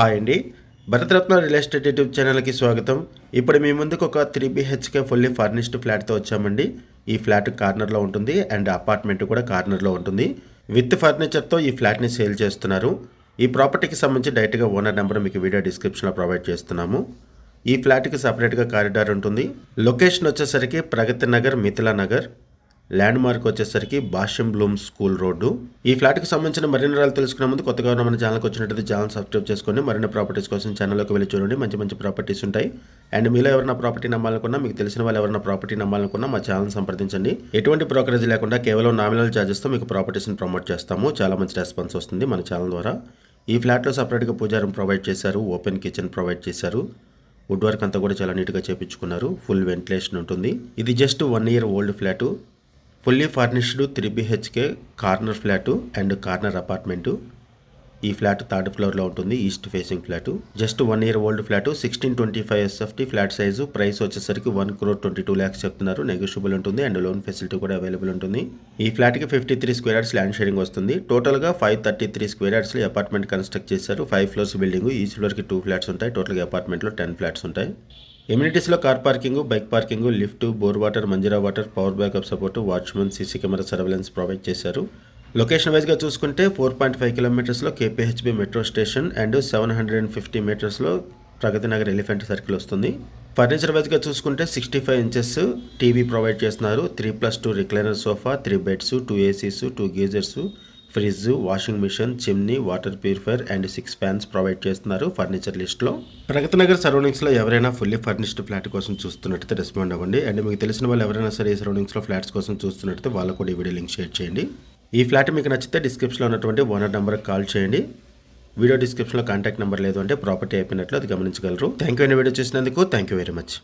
Hi అండి Bharat Ratna real estate YouTube ఛానల్కి స్వాగతం. ఇప్పుడు మీ ముందుకు ఒక త్రీ బీహెచ్కే ఫుల్లీ ఫర్నిష్డ్ ఫ్లాట్తో వచ్చామండి. ఈ ఫ్లాట్ కార్నర్లో ఉంటుంది అండ్ అపార్ట్మెంట్ కూడా కార్నర్లో ఉంటుంది. విత్ ఫర్నిచర్తో ఈ ఫ్లాట్ని సేల్ చేస్తున్నారు. ఈ ప్రాపర్టీకి సంబంధించి డైరెక్ట్గా ఓనర్ నెంబర్ మీకు వీడియో డిస్క్రిప్షన్లో ప్రొవైడ్ చేస్తున్నాము. ఈ ఫ్లాట్కి సపరేట్గా కారిడార్ ఉంటుంది. లొకేషన్ వచ్చేసరికి ప్రగతి నగర్ మిథిలా నగర్. ల్యాండ్ మార్క్ వచ్చేసరికి భాష్యం బ్లూమ్ స్కూల్ రోడ్డు. ఈ ఫ్లాట్కి సంబంధించిన మరిన్ని వివరాలు తెలుసుకునే ముందు కొత్తగా ఉన్న మన ఛానల్కి వచ్చినట్టు ఛానల్ సబ్స్క్రైబ్ చేసుకొని మరిన్ని ప్రాపర్టీస్ కోసం ఛానల్లోకి వెళ్ళి చూడండి. మంచి మంచి ప్రాపర్టీస్ ఉంటాయి. అండ్ మీలో ఎవరైనా ప్రాపర్టీ నమ్మాలనుకున్నా మీకు తెలిసిన వాళ్ళు ఎవరైనా ప్రాపర్టీ నమ్మాలనుకున్నా మా ఛానల్ సంప్రదించండి. ఎటువంటి బ్రోకరేజ్ లేకుండా కేవలం నామినల్ ఛార్జెస్తో మీకు ప్రాపర్టీస్ని ప్రమోట్ చేస్తాము. చాలా మంచి రెస్పాన్స్ వస్తుంది మన ఛానల్ ద్వారా. ఈ ఫ్లాట్లో సపరేట్గా పూజారం ప్రొవైడ్ చేశారు. ఓపెన్ కిచెన్ ప్రొవైడ్ చేశారు. వుడ్ వర్క్ అంతా కూడా చాలా నీట్గా చేపించుకున్నారు. ఫుల్ వెంటిలేషన్ ఉంటుంది. ఇది just one year old flat. Fully furnished three BHK corner flat and corner apartment ఈ ఫ్లాట్ థర్డ్ ఫ్లోర్లో ఉంటుంది east facing flat just one year old flat sixteen twenty five SFT flat size price వచ్చేసరికి one crore twenty two lakhs చెప్తున్నారు. Negotiable ఉంటుంది and loan facility కూడా available ఉంటుంది. ఈ ఫ్లాట్కి fifty three square yards land sharing వస్తుంది. టోటల్గా five thirty three square యార్డ్స్లో అపార్ట్మెంట్ కన్స్ట్రక్ట్ చేశారు. ఫైవ్ ఫ్లోర్స్ బిల్డింగ్ ఈచ్ ఫ్లోర్కి టూ ఫ్లాట్స్ ఉంటాయి. టోటల్గా అపార్ట్మెంట్లో టెన్ ఫ్లాట్స్ ఉంటాయి. ఎమ్యూనిటీస్లో car parking bike parking lift bore water Manjira water power backup support watchmen CC camera surveillance provide చేశారు. Location వైజ్గా చూసుకుంటే four point five కిలోమీటర్స్లో KPHB metro station and seven hundred and fifty మీటర్స్లో Pragathi Nagar elephant circle వస్తుంది. Furniture వైజ్గా చూసుకుంటే sixty five inches TV provide చేస్తున్నారు. Three plus two recliner sofa three beds two ACs two geysers fridge washing machine chimney water purifier and six fans provide చేస్తున్నారు furniture లిస్ట్లో. ప్రగతి నగర్ సరౌండింగ్స్లో ఎవరైనా fully furnished flat కోసం చూస్తున్నట్టయితే respond అవ్వండి. And మీకు తెలిసిన వాళ్ళు ఎవరైనా సరే ఈ సరౌండింగ్స్లో ఫ్లాట్స్ కోసం చూస్తున్నట్టయితే వాళ్ళకు కూడా ఈ వీడియో లింక్ షేర్ చేయండి. ఈ ఫ్లాట్ మీకు నచ్చితే డిస్క్రిప్షన్లో ఉన్నటువంటి ఓనర్ నెంబర్కి కాల్ చేయండి. వీడియో డిస్క్రిప్షన్లో కాంటాక్ట్ నెంబర్ లేదు అంటే ప్రాపర్టీ అయిపోయినట్లు అది గమనించగలరు. థ్యాంక్ యూ అండి వీడియో చూసినందుకు. Thank you very much.